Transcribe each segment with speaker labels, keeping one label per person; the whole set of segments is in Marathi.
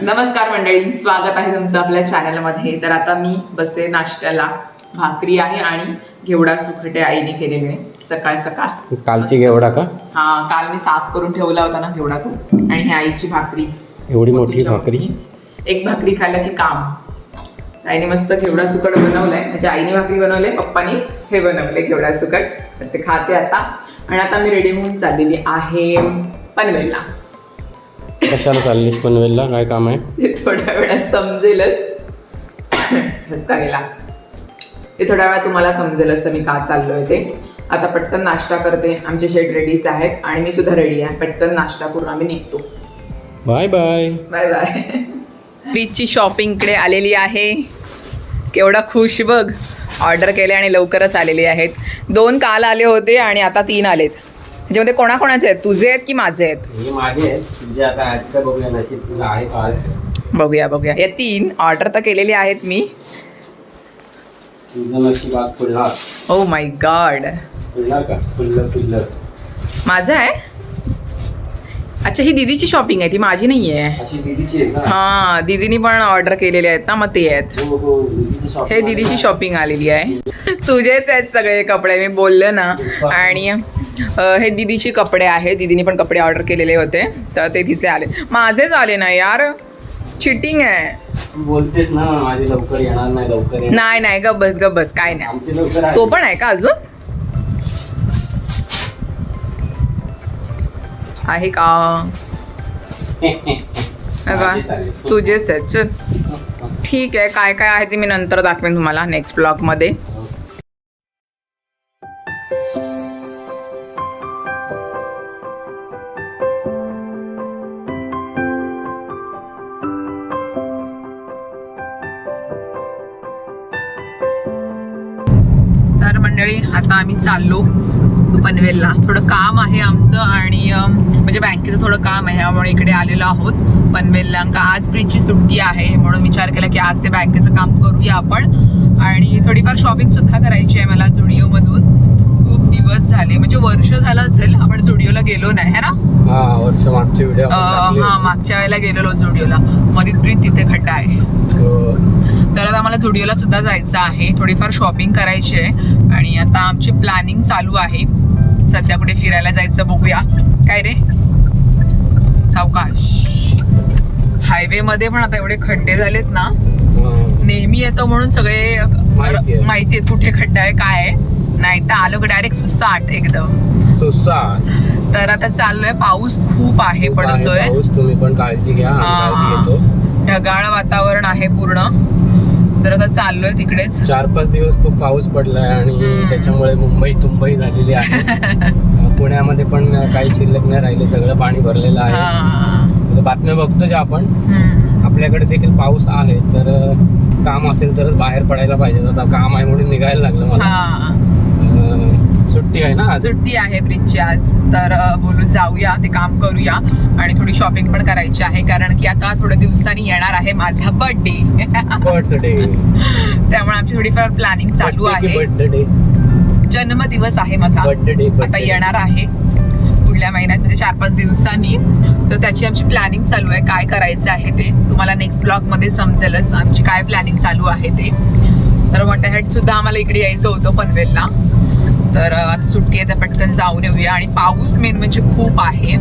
Speaker 1: नमस्कार मंडळी स्वागत आहे तुमचं आपल्या चॅनलमध्ये तर आता मी बसते नाश्त्याला. भाकरी आहे आणि घेवडा सुखटे आईने केलेले आहे सकाळ सकाळ.
Speaker 2: कालची घेवडा का?
Speaker 1: हा काल मी साफ करून ठेवला होता ना घेवडा तो. आणि ही आईची भाकरी.
Speaker 2: एवढी मोठी भाकरी?
Speaker 1: एक भाकरी खाल्लं की काम. आईने मस्त घेवडा सुकट बनवलाय. म्हणजे आईने भाकरी बनवले पप्पानी हे बनवले घेवडा सुकट. तर ते खाते आता. आणि आता मी रेडी होऊन चाललेली आहे पनवेलला.
Speaker 2: कशाला चाललीस पनवेलला काय काम आहे?
Speaker 1: ते थोड्या वेळात समजेलच. रस्ता गेला ते थोड्या वेळात तुम्हाला समजेल असं मी का चाललोय ते. आता पटकन नाश्ता करते. आमचे शेड रेडीच आहेत आणि मी सुद्धा रेडी आहे. पटकन नाश्ता करून आम्ही निघतो.
Speaker 2: Bye bye.
Speaker 1: Bye bye. फ्रीजची शॉपिंग इकडे आलेली आहे. केवढा खुश बघ. ऑर्डर केले आणि लवकरच आलेले आहेत. दोन काल आले होते आणि आता तीन आलेत. त्याच्यामध्ये कोणाकोणाचे आहेत? तुझे आहेत की माझे आहेत?
Speaker 2: हे माझे आहेत. तुझे आता आजचं बघूया नशीब तुला आहे का आज?
Speaker 1: बघूया बघूया. या तीन ऑर्डर तर केलेली आहेत मी.
Speaker 2: तुझं नशीब आज फुलणार.
Speaker 1: ओ माय गॉड
Speaker 2: फुलणार का? फुललं फुललं.
Speaker 1: माझं आहे? अच्छा ही दीदीची शॉपिंग आहे. ती माझी नाही आहे
Speaker 2: अशी दीदीची आहे का?
Speaker 1: हां दीदीनी पण ऑर्डर केलेले आहेत ना मग ते आहेत.
Speaker 2: हो हो दीदीची शॉपिंग
Speaker 1: हे दीदीची शॉपिंग आलेली आहे. तुझेच आहेत सगळे कपडे मी बोलले ना. आणि हे दीदीचे कपडे आहेत. दीदीने पण कपडे ऑर्डर केलेले होते. तर ते तिचे आले. माझेच आले ना यार. चिटिंग आहे.
Speaker 2: बोलतेस ना माझे लवकर येणार नाही लवकर
Speaker 1: नाही नाही गप बस काय नाही.
Speaker 2: आहे.
Speaker 1: तो पण आहे का अजून? आहे का. तुझेच आहेत. चल. ठीक आहे काय काय आहे ते मी नंतर दाखवेन तुम्हाला नेक्स्ट ब्लॉगमध्ये आता आम्ही चाललो पनवेलला. थोडं काम आहे आमचं आणि म्हणजे बँकेचं थोडं काम आहे त्यामुळे इकडे आलेलो आहोत पनवेलला. का आज ब्रिजची सुट्टी आहे म्हणून विचार केला की आज ते बँकेचं काम करूया आपण. आणि थोडीफार शॉपिंग सुद्धा करायची आहे मला जुडिओमधून. दिवस झाले. म्हणजे वर्ष झालं असेल आपण जुडिओला गेलो नाही है ना?
Speaker 2: हा वर्ष व्हिडिओ
Speaker 1: हा मागच्या वेळेला गेलेलो जुडिओला. मध्ये प्रीत तिथे खड्डा आहे. तर आता मला जुडिओला सुद्धा जायचं आहे. थोडीफार शॉपिंग करायची आहे. आणि आता आमची प्लॅनिंग चालू आहे. सध्या कुठे फिरायला जायचं बघूया. काय रे? सावकाश. हायवे मध्ये पण आता एवढे खड्डे झालेत ना. नेहमी येतो म्हणून सगळे
Speaker 2: माहिती आहे.
Speaker 1: कुठे खड्डा आहे काय आहे. नाही तर आलो डायरेक्ट सुसाट एकदम.
Speaker 2: सुसा
Speaker 1: तर आता चाललोय पाऊस खूप आहे पडतोय.
Speaker 2: तुम्ही पण काळजी घ्या
Speaker 1: ढगाळ वातावरण आहे पूर्ण. तर आता चाललोय तिकडेच.
Speaker 2: चार पाच दिवस खूप पाऊस पडलाय आणि. त्याच्यामुळे मुंबई तुंबई झालेली आहे. पुण्यामध्ये पण काही शिल्लक नाही राहिले सगळं पाणी भरलेलं आहे. बातम्या बघतोच आपण.
Speaker 1: हम्म.
Speaker 2: आपल्याकडे देखील पाऊस आहे तर काम असेल तरच बाहेर पडायला पाहिजे. आता काम आहे म्हणून निघायला लागलं मला. सुट्टी आहे ना आज?
Speaker 1: सुट्टी आहे ब्रिजची आज. तर बोलू जाऊया ते काम करूया आणि थोडी शॉपिंग पण करायची आहे. कारण की आता थोड्या दिवसांनी येणार आहे माझा बर्थडे त्यामुळे आमची थोडीफार प्लॅनिंग चालू आहे.
Speaker 2: बर्थडे
Speaker 1: जन्मदिवस आहे माझा.
Speaker 2: बर्थडे डे
Speaker 1: आता येणार आहे. पुढल्या महिन्यात म्हणजे चार पाच दिवसांनी. तर त्याची आमची प्लॅनिंग चालू आहे. काय करायचं आहे ते तुम्हाला नेक्स्ट ब्लॉगमध्ये समजेलच. आमची काय प्लॅनिंग चालू आहे ते. तर मोठ्यासाठी सुद्धा आम्हाला इकडे यायचं होतं पनवेलला. तर आता सुट्टी आहे तर पटकन जाऊन येऊया. आणि पाऊस मेन म्हणजे खूप आहे.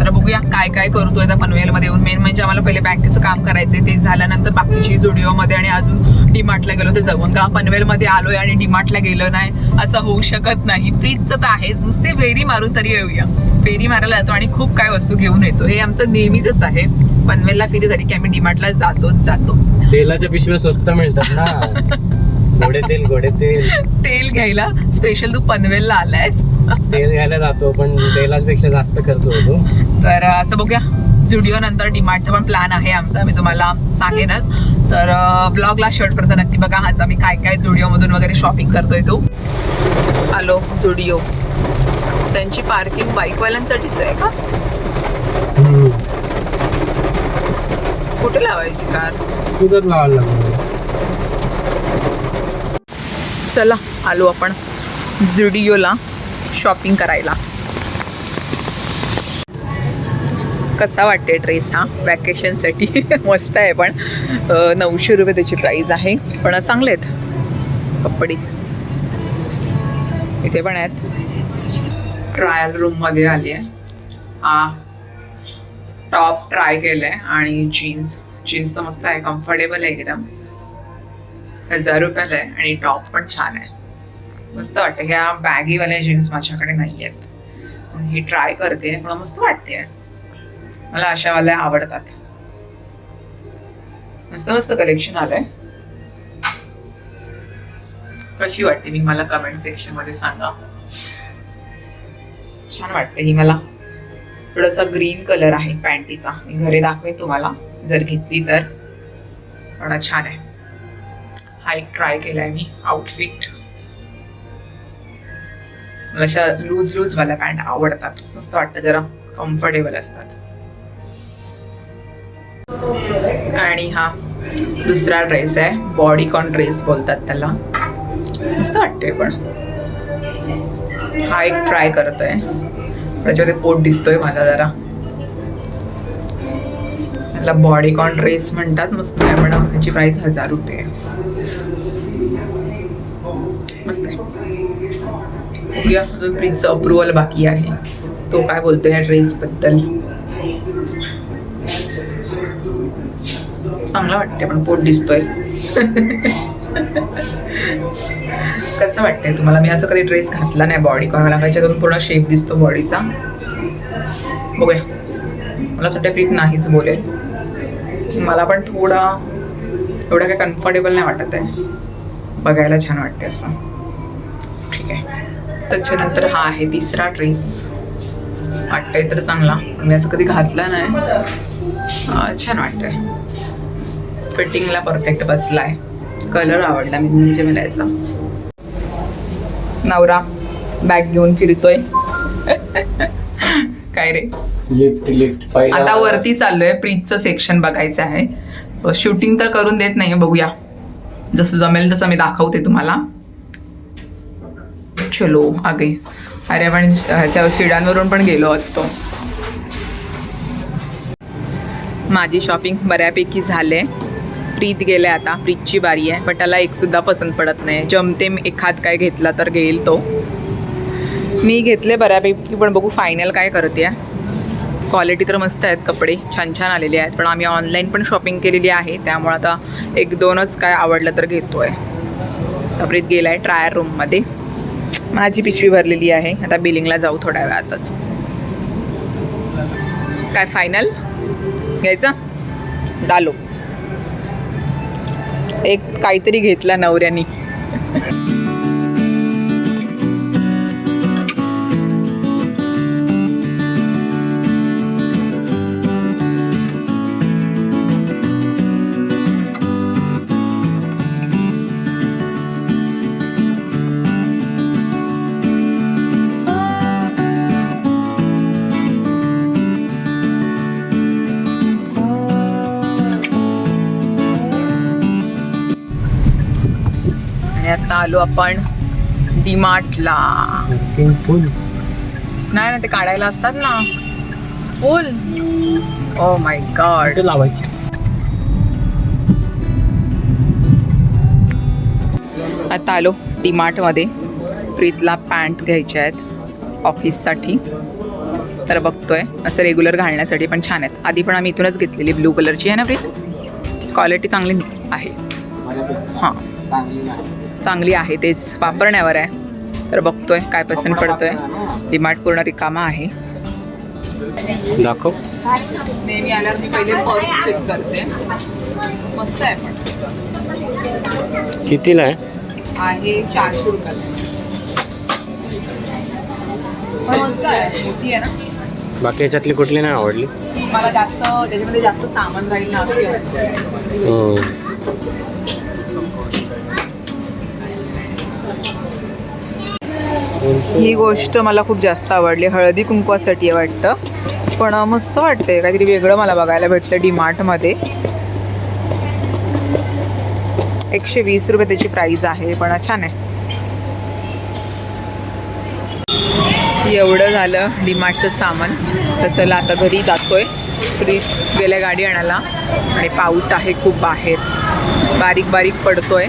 Speaker 1: तर बघूया काय काय करू तो आता पनवेलमध्ये येऊन. मेन म्हणजे आम्हाला पहिले बँकेचं काम करायचंय. ते झाल्यानंतर बाकीची जुडिओमध्ये आणि अजून डीमार्टला गेलो तर जाऊन. का पनवेलमध्ये आलोय आणि डीमार्टला गेलो नाही असं होऊ शकत नाही. फ्रीजचं तर आहे नुसते फेरी मारून तरी येऊया. फेरी मारायला जातो आणि खूप काय वस्तू घेऊन येतो. हे आमचं नेहमीच आहे. पनवेलला फिरी झाली की आम्ही डीमार्टला जातोच जातो.
Speaker 2: तेलाच्या पिशव्या स्वस्त मिळतात ना. घोडे तेल घोडे तेल
Speaker 1: तेल घ्यायला. स्पेशल तू पनवेलला आलायस.
Speaker 2: तेल घ्यायला जातो पण तेलापेक्षा जास्त खर्च होतो
Speaker 1: तर असं बघूया. जुडिओ नंतर डिमार्टचा पण प्लॅन आहे आमचा. मी तुम्हाला सांगेनच. तर ब्लॉगला शेवटपर्यंत नक्की बघा आज आम्ही काय काय जुडिओमधून वगैरे शॉपिंग करतोय तो. हॅलो जुडिओ त्यांची पार्किंग बाईकवाल्यांसाठीच आहे का? कुठे लावायची कार?
Speaker 2: तुझंच लावायला
Speaker 1: चला आलो आपण जुडिओला शॉपिंग करायला. कसा वाटते ड्रेस हा? वॅकेशनसाठी मस्त आहे पण. नऊशे रुपये त्याची प्राईज आहे. पण चांगले आहेत. कपडे. इथे पण आहेत. ट्रायल रूममध्ये आली आहे. हा. टॉप ट्राय केलं आहे आणि जीन्स जीन्स तर मस्त आहे. कम्फर्टेबल आहे एकदम. हजार रुपयाला आहे आणि टॉप पण छान आहे. मस्त वाटतं. ह्या बॅगीवाल्या जीन्स माझ्याकडे नाही आहेत हे ट्राय करते. पण मस्त वाटते. मला अशावाल्या आवडतात. मस्त मस्त कलेक्शन आलंय. कशी वाटते मी मला कमेंट सेक्शनमध्ये सांगा. छान वाटते ही मला. थोडासा ग्रीन कलर आहे पॅन्टीचा मी घरी दाखवेन तुम्हाला. जर घेतली तर. पण छान आहे. हा एक ट्राय केलाय मी आउटफिट मला अशा लूज लूज वाल्या पॅन्ट आवडतात. मस्त वाटतं जरा कम्फर्टेबल असतात. आणि हा दुसरा ड्रेस आहे बॉडी कॉन ड्रेस बोलतात त्याला. मस्त वाटतंय पण. हा एक ट्राय करतोय. त्याच्यामध्ये पोट दिसतोय माझा जरा. त्याला बॉडी कॉन ड्रेस म्हणतात. मस्त आहे मॅडम. ह्याची प्राईस हजार रुपये. मस्त आहे. बघूया. अजून प्रीतचं अप्रुव्हल बाकी आहे. तो काय बोलतो या ड्रेस बद्दल? चांगला वाटते पण पोट दिसतोय. कसं वाटतंय तुम्हाला? मी असं कधी ड्रेस घातला नाही बॉडी कॉन मला त्याच्यातून पूर्ण शेप दिसतो बॉडीचा बघूया. मला असं वाटतं प्रीत नाहीच बोलेल. मला पण थोडा एवढं काही कम्फर्टेबल नाही वाटत आहे. बघायला छान वाटते असं. ठीक आहे. त्याच्यानंतर हा आहे तिसरा ड्रेस वाटतंय तर चांगला. मी असं कधी घातला नाही. छान वाटतंय. फिटिंगला परफेक्ट बसलाय. कलर आवडला मी म्हणजे मला याचा. नवरा बॅग घेऊन फिरतोय. काय रे?
Speaker 2: लिफ्ट लिफ्ट
Speaker 1: आता वरती चाललोय प्रीतचं सेक्शन बघायचं आहे. शूटिंग तर करून देत नाही बघूया. जसं जमेल तसं मी दाखवते तुम्हाला. चलो आगे. अरे आपण ह्याच्या शिडांवरून पण गेलो असतो. माझी शॉपिंग बऱ्यापैकी झाले प्रीत गेले आता प्रीतची बारी आहे. पण त्याला एक सुद्धा पसंत पडत नाही जमते एखाद काय घेतला तर घेईल तो. मी घेतले बऱ्यापैकी पण बघू फायनल काय करते. आहे क्वालिटी तर मस्त आहेत कपडे छान छान आलेले आहेत. पण आम्ही ऑनलाईन पण शॉपिंग केलेली आहे त्यामुळे आता एक दोनच काय आवडलं तर घेतो आहे तबरीत गेला आहे ट्रायल रूममध्ये माझी पिशवी भरलेली आहे. आता बिलिंगला जाऊ थोड्या वेळातच. काय फायनल घ्यायचा? डालो. एक काहीतरी घेतला नवऱ्यानी. आलो आपण डीमार्टला.
Speaker 2: फुल
Speaker 1: नाही ना ते काढायला असतात ना. फुल ओ माय गॉड
Speaker 2: लावायची?
Speaker 1: आता आलो डीमार्टमध्ये. प्रीतला पॅन्ट घ्यायच्या आहेत ऑफिससाठी. तर बघतोय असं रेग्युलर घालण्यासाठी पण छान आहेत. आधी पण आम्ही इथूनच घेतलेली ब्लू कलरची आहे ना प्रीत? क्वालिटी चांगली आहे. हां. चांगली आहे तेच वापरण्यावर आहे. तर बघतोय काय पसंत पडतोय. डीमार्ट पूर्ण रिकामा आहे.
Speaker 2: दाखव.
Speaker 1: नेहमी आल्यावर मी पहिले पर्स चेक करते. मस्त आहे पण.
Speaker 2: कितीला आहे?
Speaker 1: आहे चारशे रुपयाला.
Speaker 2: बाकी याच्यातली कुठली नाही आवडली?
Speaker 1: मला जास्त त्याच्यामध्ये जास्त सामान राहील ना अशी वाटते. ही गोष्ट मला खूप जास्त आवडली. हळदी कुंकवासाठी आहे वाटतं. पण मस्त वाटतंय. काहीतरी वेगळं मला बघायला भेटलं डीमार्टमध्ये. एकशे वीस रुपये त्याची प्राईज आहे पण छान आहे. एवढं झालं डीमार्टचं सामान. तर चला आता घरी जातोय. फ्रीज गेल्या गाडी आणायला. आणि पाऊस आहे खूप बाहेर. बारीक बारीक पडतोय.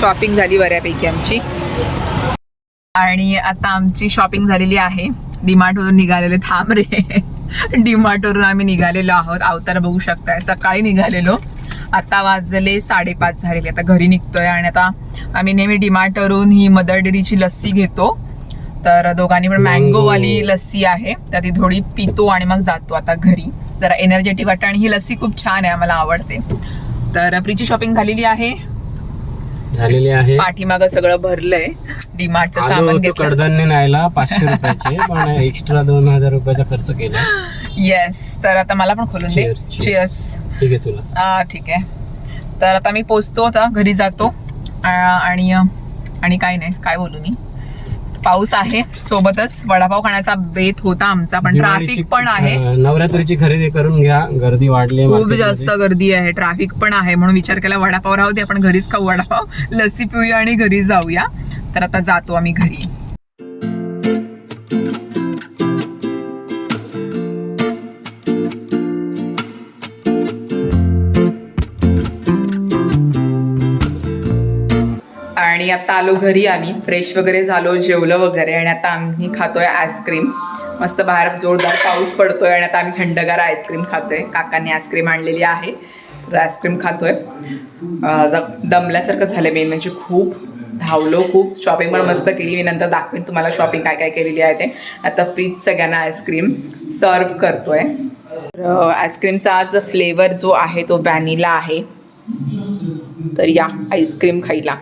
Speaker 1: शॉपिंग झाली बऱ्यापैकी आमची. आणि आता आमची शॉपिंग झालेली आहे. डीमार्टवरून निघालेले थांब रे. डीमार्टवरून आम्ही निघालेलो आहोत. अवतार बघू शकताय. सकाळी निघालेलो. आता वाजले साडेपाच झालेले. आता घरी निघतोय आणि आता आम्ही नेहमी डीमार्टवरून ही मदर डेअरीची लस्सी घेतो. तर दोघांनी पण. मँगोवाली लस्सी आहे. तर ती थोडी पितो आणि मग जातो आता घरी. जरा एनर्जेटिक वाटतं आणि ही लस्सी खूप छान आहे. मला आवडते. तर प्रीची शॉपिंग झालेली आहे.
Speaker 2: झालेली आहे.
Speaker 1: पाठीमागं सगळं भरलंय. डीमार्टचं
Speaker 2: आलो
Speaker 1: सामान
Speaker 2: होतो
Speaker 1: घेतलं.
Speaker 2: कडधान्य न्यायला पाचशे रुपयाचे पण एक्स्ट्रा दोन हजार रुपयाचा खर्च केला.
Speaker 1: येस तर आता मला पण खोलून दे.
Speaker 2: Cheers, cheers.
Speaker 1: चिअर्स
Speaker 2: ठीक आहे तुला.
Speaker 1: ठीक आहे. तर आता मी पोचतो आता घरी जातो. आ, आणि आणि काय नाही काय बोलू मी? पाऊस आहे. सोबतच वडापाव खाण्याचा बेत होता आमचा पण ट्रॅफिक पण आहे.
Speaker 2: नवरात्रीची खरेदी करून घ्या. गर्दी वाढली
Speaker 1: खूप जास्त. गर्दी आहे. ट्रॅफिक पण आहे म्हणून विचार केला वडापाव राहू दे आपण घरीच खाऊ वडापाव. लस्सी पिऊया आणि घरी जाऊया. तर आता जातो आम्ही घरी. आणि आता आलो घरी आम्ही. फ्रेश वगैरे झालो जेवलं वगैरे आणि आता आम्ही खातोय आईस्क्रीम मस्त बाहेर जोरदार पाऊस पडतोय आणि आता आम्ही थंडगार आईस्क्रीम खातोय. काकांनी आईस्क्रीम आणलेली आहे. तर आईस्क्रीम खातोय. दमल्यासारखं झालं मेन म्हणजे खूप धावलो खूप शॉपिंग पण मस्त केली. मी नंतर दाखवेन तुम्हाला शॉपिंग काय काय केलेली आहे ते. आता प्लीज सगळ्यांना आईस्क्रीम सर्व करतोय. तर आईस्क्रीमचा आज फ्लेवर जो आहे तो व्हॅनिला आहे. तर या आईस्क्रीम खायला.